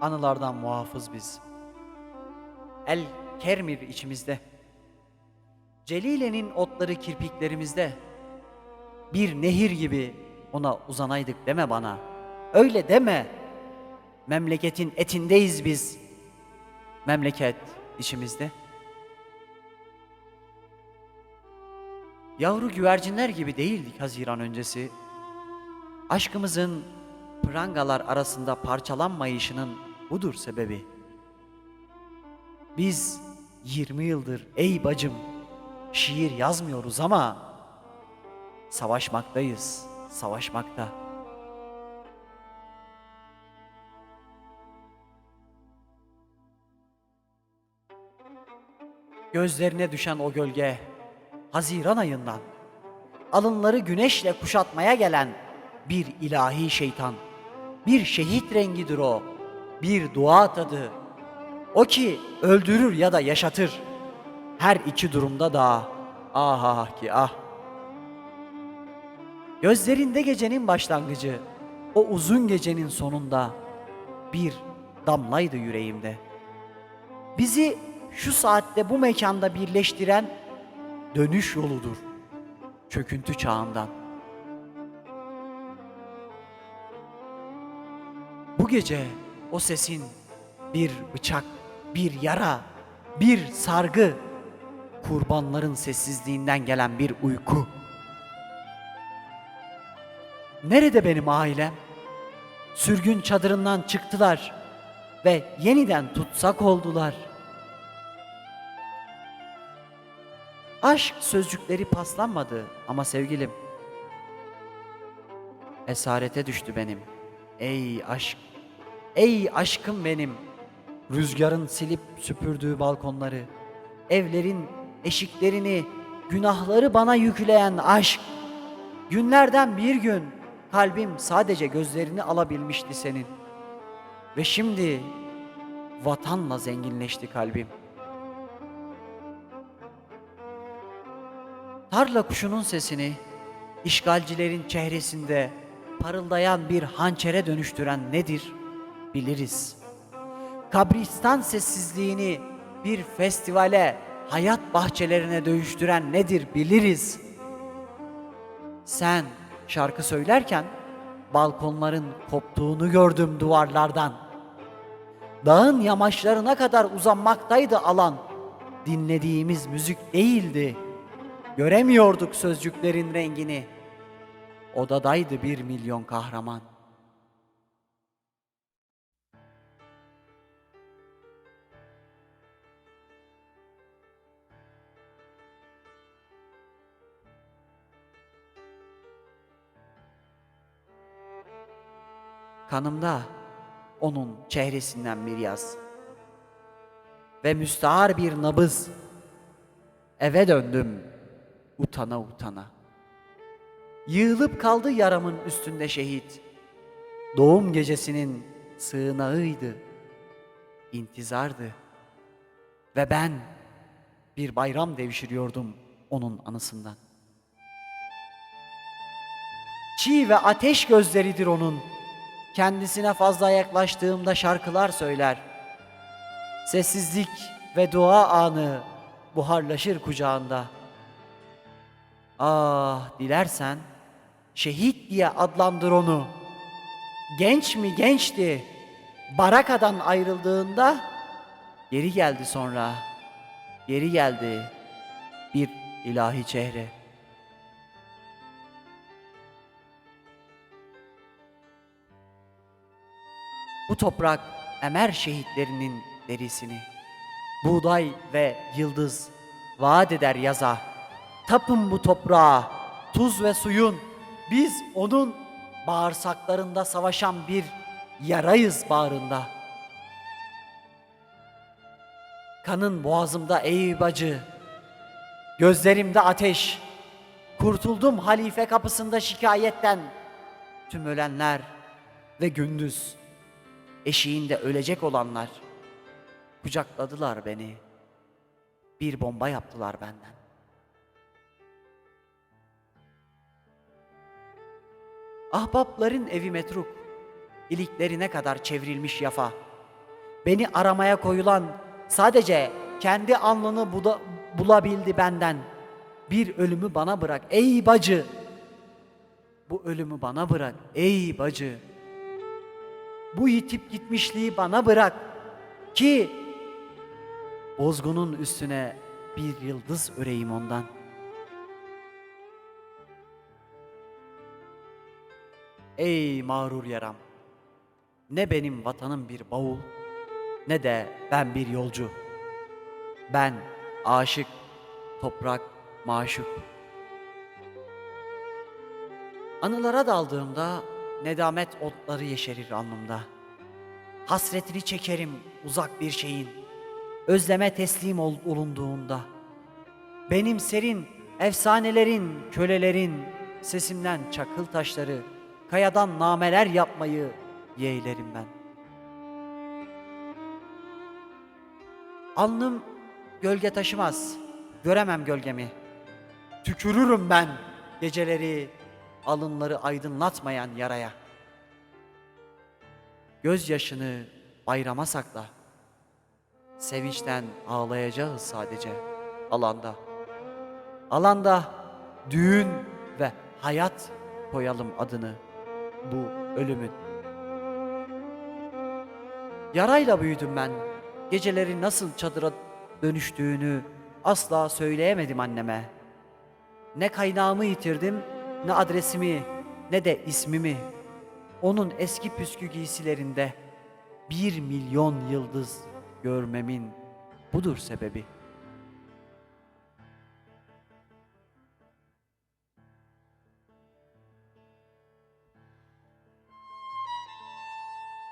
anılardan muhafız biz. El Kermir içimizde. Celile'nin otları kirpiklerimizde. Bir nehir gibi ona uzanaydık deme bana. Öyle deme. Memleketin etindeyiz biz. Memleket içimizde. Yavru güvercinler gibi değildik Haziran öncesi. Aşkımızın prangalar arasında parçalanmayışının budur sebebi. Biz 20 yıldır ey bacım şiir yazmıyoruz ama savaşmaktayız, savaşmakta. Gözlerine düşen o gölge Haziran ayından alınları güneşle kuşatmaya gelen bir ilahi şeytan. Bir şehit rengidir o. Bir dua tadı. O ki öldürür ya da yaşatır. Her iki durumda da ah ah ki ah. Gözlerinde gecenin başlangıcı, o uzun gecenin sonunda bir damlaydı yüreğimde. Bizi şu saatte bu mekanda birleştiren dönüş yoludur. Çöküntü çağından. Bu gece o sesin bir bıçak, bir yara, bir sargı, kurbanların sessizliğinden gelen bir uyku. Nerede benim ailem? Sürgün çadırından çıktılar ve yeniden tutsak oldular. Aşk sözcükleri paslanmadı ama sevgilim. Esarete düştü benim. Ey aşk, ey aşkım benim. Rüzgarın silip süpürdüğü balkonları, evlerin eşiklerini, günahları bana yükleyen aşk. Günlerden bir gün kalbim sadece gözlerini alabilmişti senin. Ve şimdi vatanla zenginleşti kalbim. Tarla kuşunun sesini işgalcilerin çehresinde parıldayan bir hançere dönüştüren nedir biliriz. Kabristan sessizliğini bir festivale, hayat bahçelerine dönüştüren nedir biliriz. Sen şarkı söylerken balkonların koptuğunu gördüm duvarlardan. Dağın yamaçlarına kadar uzanmaktaydı alan. Dinlediğimiz müzik değildi. Göremiyorduk sözcüklerin rengini. Odadaydı bir milyon kahraman. Kanımda onun çehresinden bir yaz. Ve müstahar bir nabız. Eve döndüm utana utana. Yığılıp kaldı yaramın üstünde şehit. Doğum gecesinin sığınağıydı. intizardı. Ve ben bir bayram devşiriyordum onun anısından. Çiğ ve ateş gözleridir onun. Kendisine fazla yaklaştığımda şarkılar söyler. Sessizlik ve dua anı buharlaşır kucağında. Ah dilersen şehit diye adlandır onu. Genç mi gençti. Barakadan ayrıldığında geri geldi sonra. Geri geldi bir ilahi çehre. Bu toprak emer şehitlerinin derisini. Buğday ve yıldız vaat eder yaza. Tapın bu toprağa, tuz ve suyun. Biz onun bağırsaklarında savaşan bir yarayız bağrında. Kanın boğazımda ey bacı, gözlerimde ateş. Kurtuldum halife kapısında şikayetten. Tüm ölenler ve gündüz eşiğinde ölecek olanlar kucakladılar beni. Bir bomba yaptılar benden. Ahbapların evi metruk, iliklerine kadar çevrilmiş yafa. Beni aramaya koyulan sadece kendi alnını buda- bulabildi benden. Bir ölümü bana bırak ey bacı. Bu ölümü bana bırak ey bacı. Bu yitip gitmişliği bana bırak ki bozgunun üstüne bir yıldız öreyim ondan. Ey mağrur yaram, ne benim vatanım bir bavul, ne de ben bir yolcu. Ben aşık, toprak, maşuk. Anılara daldığımda nedamet otları yeşerir alnımda. Hasretini çekerim uzak bir şeyin. Özleme teslim ol, olunduğunda. Benim serin efsanelerin, kölelerin sesimden çakıl taşları, kayadan nameler yapmayı yeğlerim ben. Alnım gölge taşımaz, göremem gölgemi. Tükürürüm ben geceleri, alınları aydınlatmayan yaraya. Gözyaşını bayrama sakla. Sevinçten ağlayacağız sadece alanda. Alanda düğün ve hayat koyalım adını bu ölümün. Yarayla büyüdüm ben. Geceleri nasıl çadıra dönüştüğünü asla söyleyemedim anneme. Ne kaynağımı yitirdim, ne adresimi, ne de ismimi. Onun eski püskü giysilerinde bir milyon yıldız görmemin budur sebebi.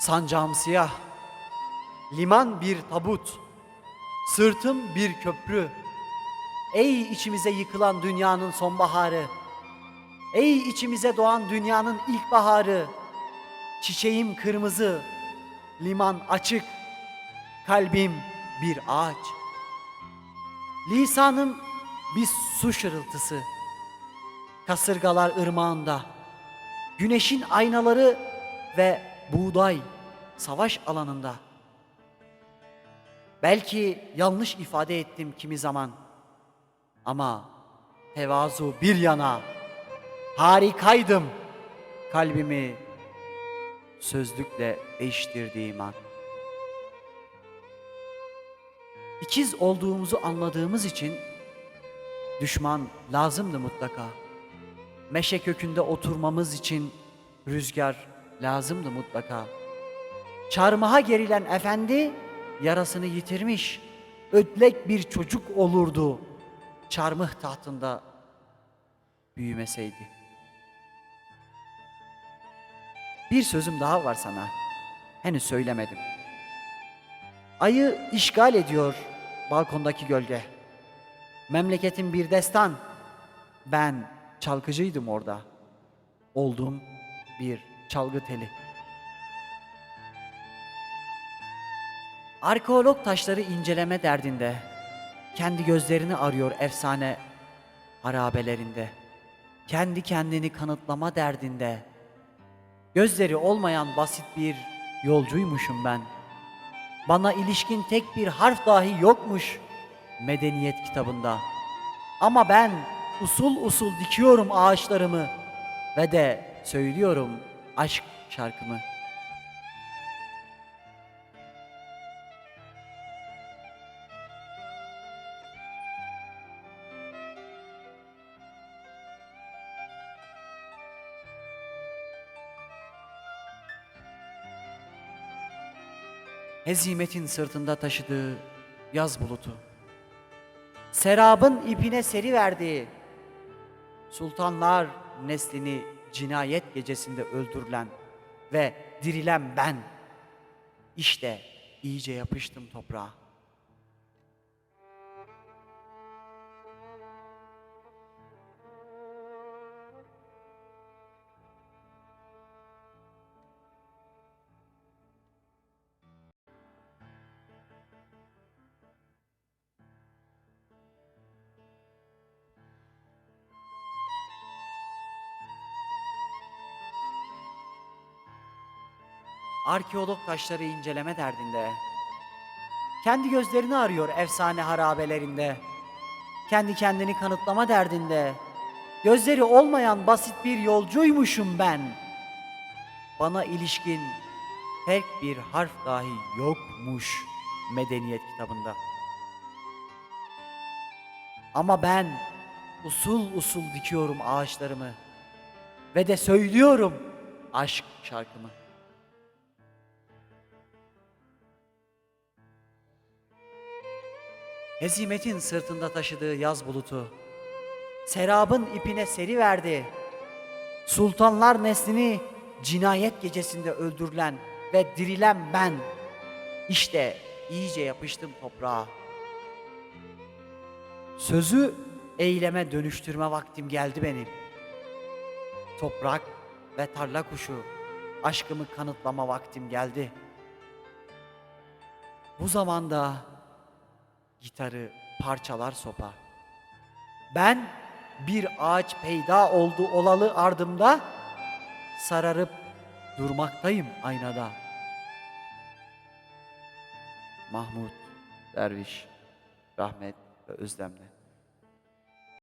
Sancağım siyah, liman bir tabut, sırtım bir köprü. Ey içimize yıkılan dünyanın sonbaharı, ey içimize doğan dünyanın ilkbaharı, çiçeğim kırmızı, liman açık, kalbim bir ağaç. Lisanım bir su şırıltısı, kasırgalar ırmağında, güneşin aynaları ve buğday savaş alanında. Belki yanlış ifade ettim kimi zaman ama tevazu bir yana harikaydım kalbimi sözlükle değiştirdiğim an. İkiz olduğumuzu anladığımız için düşman lazımdı mutlaka. Meşe kökünde oturmamız için rüzgar lazımdı mutlaka. Çarmıha gerilen efendi yarasını yitirmiş. Ödlek bir çocuk olurdu. Çarmıh tahtında büyümeseydi. Bir sözüm daha var sana. Henüz söylemedim. Ayı işgal ediyor balkondaki gölge. Memleketin bir destan. Ben çalgıcıydım orada. Oldum bir çalgı teli. Arkeolog taşları inceleme derdinde. Kendi gözlerini arıyor efsane harabelerinde. Kendi kendini kanıtlama derdinde. Gözleri olmayan basit bir yolcuymuşum ben. Bana ilişkin tek bir harf dahi yokmuş medeniyet kitabında. Ama ben usul usul dikiyorum ağaçlarımı ve de söylüyorum aşk şarkımı. Hezimetin sırtında taşıdığı yaz bulutu. Serabın ipine seri verdiği sultanlar neslini cinayet gecesinde öldürülen ve dirilen ben. İşte iyice yapıştım toprağa. Arkeolog taşları inceleme derdinde Kendi gözlerini arıyor efsane harabelerinde. Kendi kendini kanıtlama derdinde. Gözleri olmayan basit bir yolcuymuşum ben. Bana ilişkin tek bir harf dahi yokmuş medeniyet kitabında. Ama ben usul usul dikiyorum ağaçlarımı ve de söylüyorum aşk şarkımı. Hezimetin sırtında taşıdığı yaz bulutu, serabın ipine seri verdi. Sultanlar neslini cinayet gecesinde öldürülen ve dirilen ben. İşte iyice yapıştım toprağa. Sözü eyleme dönüştürme vaktim geldi benim. Toprak ve tarla kuşu aşkımı kanıtlama vaktim geldi. Bu zamanda gitarı parçalar sopa. Ben bir ağaç peyda oldu olalı ardımda sararıp durmaktayım aynada. Mahmut Derviş rahmet ve özlemle.